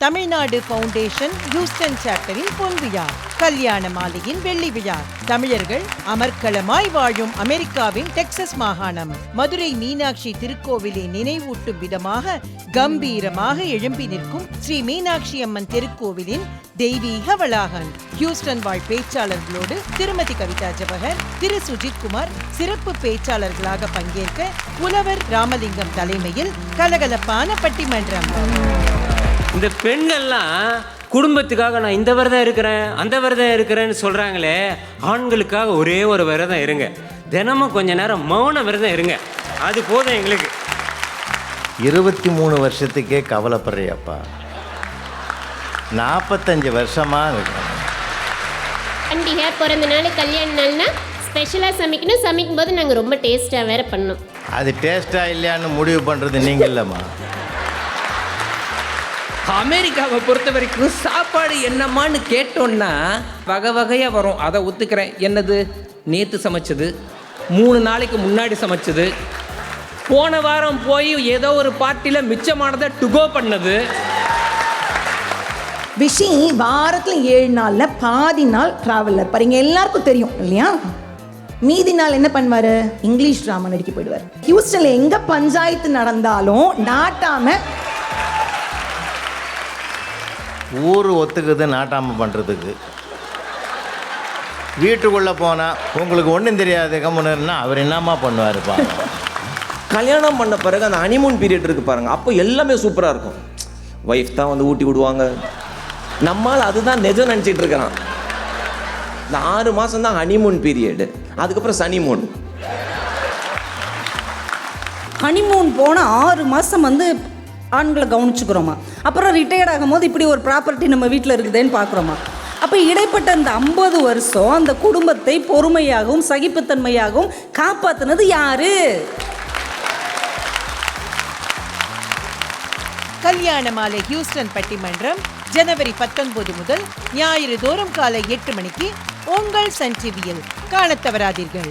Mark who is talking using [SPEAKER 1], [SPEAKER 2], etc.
[SPEAKER 1] Tamil Nadu foundation Houston சாப்டரின் பொன் விழா கல்யாண மாலையின் வெள்ளி விழா. தமிழர்கள் அமர்க்களமாய் வாழும் அமெரிக்காவின் டெக்சஸ் மாகாணம். மதுரை மீனாட்சி திருக்கோவிலை நினைவூட்டும் விதமாக கம்பீரமாக எழும்பி நிற்கும் ஸ்ரீ மீனாட்சி அம்மன் திருக்கோவிலின் தெய்வீக வளாகம். ஹியூஸ்டன் வாழ் பேச்சாளர்களோடு திருமதி கவிதா ஜவஹர் திரு சுஜித் குமார் சிறப்பு பேச்சாளர்களாக பங்கேற்க புலவர் ராமலிங்கம் தலைமையில் கலகலப்பான பட்டிமன்றம்.
[SPEAKER 2] இந்த பெண்கள்லாம் குடும்பத்துக்காக நான் இந்த விரதம் இருக்கிறேன் அந்த விரதம் இருக்கிறேன்னு சொல்கிறாங்களே ஆண்களுக்காக ஒரே ஒரு விரதம் இருங்க. தினமும் கொஞ்ச நேரம் மௌன விரதம் இருங்க. அது போதும் எங்களுக்கு.
[SPEAKER 3] இருபத்தி மூணு வருஷத்துக்கே கவலைப்படுறியப்பா. நாற்பத்தஞ்சு வருஷமாக இருக்கிறேன்
[SPEAKER 4] பண்டிகை பிறந்த நாள் கல்யாண நாள்னா ஸ்பெஷலாக சமைக்கணும். சமைக்கும் போது நாங்கள் ரொம்ப டேஸ்ட்டாக வேற பண்ணோம்.
[SPEAKER 3] அது டேஸ்ட்டாக இல்லையான்னு முடிவு பண்ணுறது நீங்கள் இல்லைம்மா.
[SPEAKER 5] அமெரிக்காவை பொறுத்த வரைக்கும் சாப்பாடு என்னம்மான்னு கேட்டோன்னா வகை வகையாக வரும். அதை ஒத்துக்கிறேன். என்னது? நேற்று சமைச்சது மூணு நாளைக்கு முன்னாடி சமைச்சது போன வாரம் போய் ஏதோ ஒரு பார்ட்டியில் மிச்சமானதை டுகோ பண்ணது.
[SPEAKER 6] விஷி வாரத்தில் ஏழு நாளில் பாதி நாள் ட்ராவலில் இருப்பார் இங்கே எல்லாருக்கும் தெரியும் இல்லையா? மீதி நாள் என்ன பண்ணுவார்? இங்கிலீஷ் ட்ராமா நடிக்க போயிடுவார். ஹியூஸ்டனில் எங்கே பஞ்சாயத்து நடந்தாலும் நாட்டாமல்
[SPEAKER 3] ஊர் ஒத்துக்குது நாட்டாமல் பண்ணுறதுக்கு வீட்டுக்குள்ளே போனால் உங்களுக்கு ஒன்றும் தெரியாது கம்முன்னா அவர் என்னம்மா பண்ணுவாருப்பா
[SPEAKER 7] கல்யாணம் பண்ண பிறகு அந்த ஹனிமூன் பீரியட் இருக்கு பாருங்க அப்போ எல்லாமே சூப்பராக இருக்கும். ஒய்ஃப் தான் வந்து ஊட்டி விடுவாங்க. நம்மால் அதுதான் நிஜம் நினச்சிட்டு இருக்கிறான். இந்த ஆறு மாதம் தான் ஹனிமூன் பீரியடு அதுக்கப்புறம் சனிமூன்.
[SPEAKER 8] ஹனிமூன் போன ஆறு மாதம் வந்து ஆண்களை கவனிச்சுக்கிறோமா? அப்புறம் ரிட்டையர்ட் ஆகும்போது இப்படி ஒரு ப்ராப்பர்ட்டி நம்ம வீட்டில் இருக்குதேன்னு பார்க்குறோமா அப்போ இடைப்பட்ட அந்த ஐம்பது வருஷம் அந்த குடும்பத்தை பொறுமையாகவும் சகிப்புத்தன்மையாகவும் காப்பாற்றினது யாரு?
[SPEAKER 1] கல்யாண மாலை ஹியூஸ்டன் பட்டிமன்றம் ஜனவரி பத்தொன்பது முதல் ஞாயிறு தோறும் காலை எட்டு மணிக்கு உங்கள் சன் டிவியில். காண தவறாதீர்கள்.